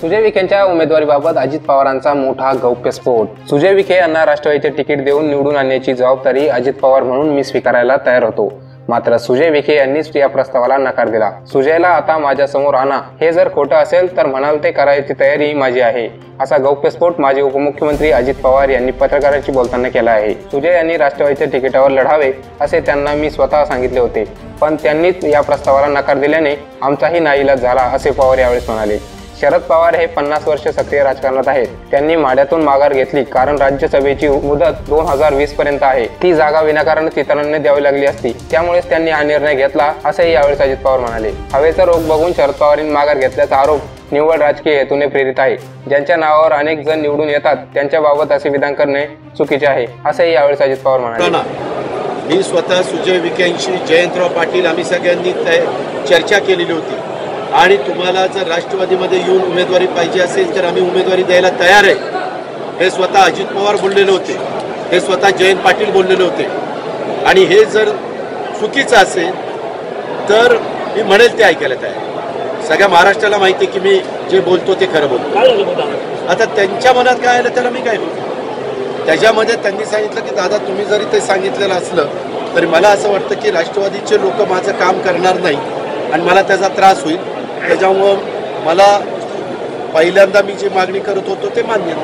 सुजय विखेंच्या उमेदवारीबाबत अजित पवारांचा मोठा गौप्यस्फोट. सुजय विखे यांना राष्ट्रवादीचे तिकीट देऊन निवडून आणण्याची जबाबदारी अजित पवार म्हणून मी स्वीकारायला तयार होतो. मात्र सुजय विखे यांनीच या प्रस्तावाला नकार दिला. सुजयला आता माझ्यासमोर आणा. हे जर खोटं असेल तर म्हणाल ते करायची तयारी माझी आहे. असा गौप्यस्फोट माजी उपमुख्यमंत्री अजित पवार यांनी पत्रकारांशी बोलताना केला आहे. सुजय यांनी राष्ट्रवादीच्या तिकिटावर लढावे असे त्यांना मी स्वतः सांगितले होते. पण त्यांनीच या प्रस्तावाला नकार दिल्याने आमचाही नाईलाज झाला असे पवार यावेळेस म्हणाले. शरद पवार हे पन्नास वर्ष सक्रिय राजकारणात आहेत. त्यांनी माड्यातून माघार घेतली कारण राज्यसभेची मुदत दोन हजार वीस पर्यंत आहे. ती जागा विनाकारण इतरांना द्यावी लागली असती. त्यामुळेच त्यांनी हा निर्णय घेतला असेही यावेळेस अजित पवार म्हणाले. हवेचा रोग बघून शरद पवारांनी माघार घेतल्याचा आरोप निव्वळ राजकीय हेतूने प्रेरित आहे. ज्यांच्या नावावर अनेक जण निवडून येतात त्यांच्याबाबत असे विधान करणे चुकीचे आहे असेही यावेळेस अजित पवार म्हणाले. मी स्वतः सुजय विखेंशी जयंतराव पाटील आम्ही सगळ्यांनी चर्चा केलेली होती. आणि तुम्हाला जर राष्ट्रवादीमध्ये येऊन उमेदवारी पाहिजे असेल तर आम्ही उमेदवारी द्यायला तयार आहे. हे स्वतः अजित पवार बोललेले होते. हे स्वतः जयंत पाटील बोललेले होते. आणि हे जर चुकीचं असेल तर मी म्हणेल ते ऐकायला तयार. सगळ्या महाराष्ट्राला माहिती आहे की मी जे बोलतो ते खरं बोलतो. आता त्यांच्या मनात काय आलं त्याला मी काय बोलतो त्याच्यामध्ये त्यांनी सांगितलं की दादा तुम्ही जरी ते सांगितलेलं असलं तरी मला असं वाटतं की राष्ट्रवादीचे लोक माझं काम करणार नाही आणि मला त्याचा त्रास होईल. त्याच्यामुळं मला पहिल्यांदा मी जी मागणी करत होतो ते मान्य